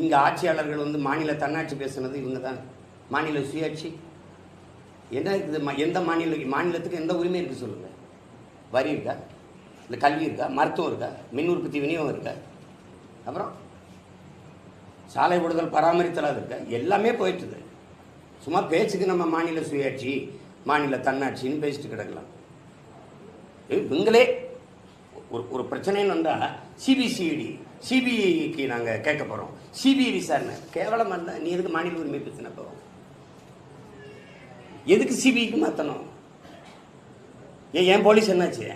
இங்கே ஆட்சியாளர்கள் வந்து மாநில தன்னாட்சி பேசுனது இவங்க தான் மாநில சுயாட்சி. என்ன இருக்குது? எந்த மாநில மாநிலத்துக்கு எந்த உரிமை இருக்குது சொல்லுங்கள் வரி இருக்கா? இல்லை கல்வி இருக்கா? மருத்துவம் இருக்கா? மின் உற்பத்தி விநியோகம் இருக்கா? அப்புறம் சாலை விடுதல் பராமரித்தல் அது இருக்கா? எல்லாமே போயிட்டுது. சும்மா பேச்சுக்கு நம்ம மாநில சுயாட்சி மாநில தன்னாட்சின்னு பேசிட்டு கிடக்கலாம். இவங்களே ஒரு ஒரு பிரச்சனைன்னு வந்தால் சிபிசிஐடி சிபிஐக்கு நாங்கள் கேட்க போகிறோம் சிபிஐ விசாரணை. கேவலமாக இருந்தால் நீ எதுக்கு மாநில உரிமை பிரச்சனை எதுக்கு சிபிஐக்கு மாற்றணும் ஏன் என் போலீஸ் என்னாச்சு?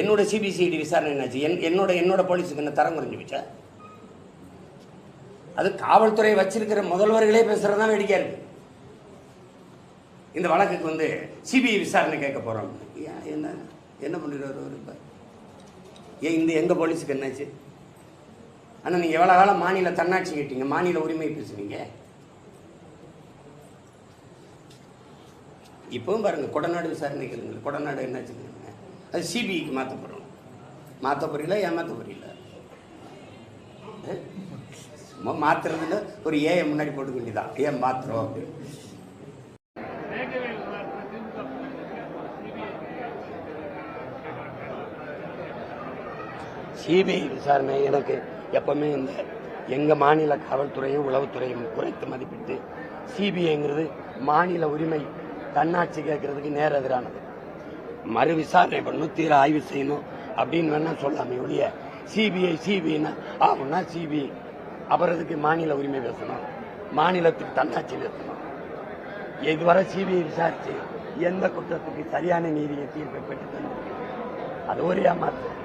என்னோட சிபிசிஐடி விசாரணை என்னாச்சு? என் என்னோட என்னோட போலீஸுக்கு என்ன தரம் குறைஞ்சி வச்சா அது காவல்துறை வச்சிருக்கிற முதல்வர்களே பேசுகிறது தான் வேடிக்கையாக இருக்குது இந்த வழக்குக்கு வந்து சிபிஐ விசாரணை கேட்க போகிறோம் ஏன் என்ன? என்ன பண்ணிடுவார் அவர்? இப்போ ஏன் இந்த எங்கள் போலீஸுக்கு என்னாச்சு? ஆனால் நீங்கள் எவ்வளோ காலம் மாநில தன்னாட்சி கேட்டீங்க? மாநில உரிமை பேசுனீங்க. இப்போவும் பாருங்கள் கொடநாடு விசாரணை கேளுங்க கொடநாடு என்னாச்சுங்க அது சிபிஐக்கு மாற்ற போகிறோம் மாற்ற போறீங்களா? ஏமாற்ற போறீங்களா? சும்மா மாத்துறதுல ஒரு ஏஐ முன்னாடி போட்டுக்க வேண்டியதான் ஏன் மாத்துறோம் அப்படின்னு. சிபிஐ விசாரணை எனக்கு எப்பவுமே இந்த எங்க மாநில காவல்துறையும் உளவுத்துறையும் குறைத்து மதிப்பிட்டு சிபிஐங்கிறது மாநில உரிமை தன்னாட்சி கேட்கறதுக்கு நேர எதிரானது. மறு விசாரணை பண்ணணும் தீர ஆய்வு செய்யணும் அப்படின்னு வேணா சொல்லாமே ஒழிய சிபிஐ சிபிஐனா ஆகும்னா சிபிஐ. அவரதுக்கு மாநில உரிமை பேசணும்? மாநிலத்துக்கு தன்னாட்சி பேசணும். இதுவரை சிபிஐ விசாரிச்சு எந்த குற்றத்துக்கு சரியான நீதியை தீர்ப்பை பெற்று தந்திருக்கு அது ஒரு ஏமாற்று.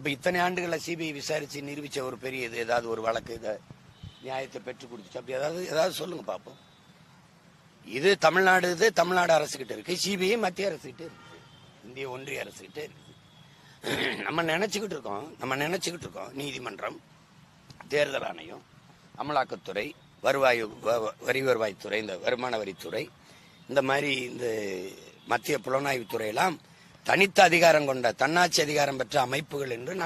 இப்ப இத்தனை ஆண்டுகளை சிபிஐ விசாரிச்சு நிரூபிச்ச ஒரு பெரிய இது ஏதாவது ஒரு வழக்கு இதை நியாயத்தை பெற்றுக் கொடுத்துச்சு. அப்படி ஏதாவது ஏதாவது சொல்லுங்க பாப்போம். இது தமிழ்நாடு இது தமிழ்நாடு அரசு கிட்ட இருக்கு. சிபிஐ மத்திய அரசு கிட்ட இருக்கு. இந்திய ஒன்றிய அரசு கிட்ட இருக்கு. நம்ம நினைச்சுக்கிட்டு இருக்கோம். நம்ம நினைச்சுக்கிட்டு இருக்கோம். நீதிமன்றம் தேர்தல் ஆணையம் அமலாக்கத்துறை வருவாய் வ- வரி வருவாய்த்துறை இந்த வருமான வரித்துறை இந்த மாதிரி இந்த மத்திய புலனாய்வுத்துறையெல்லாம் எல்லாம் தனித்த அதிகாரம் கொண்ட தன்னாட்சி அதிகாரம் பெற்ற அமைப்புகள் என்று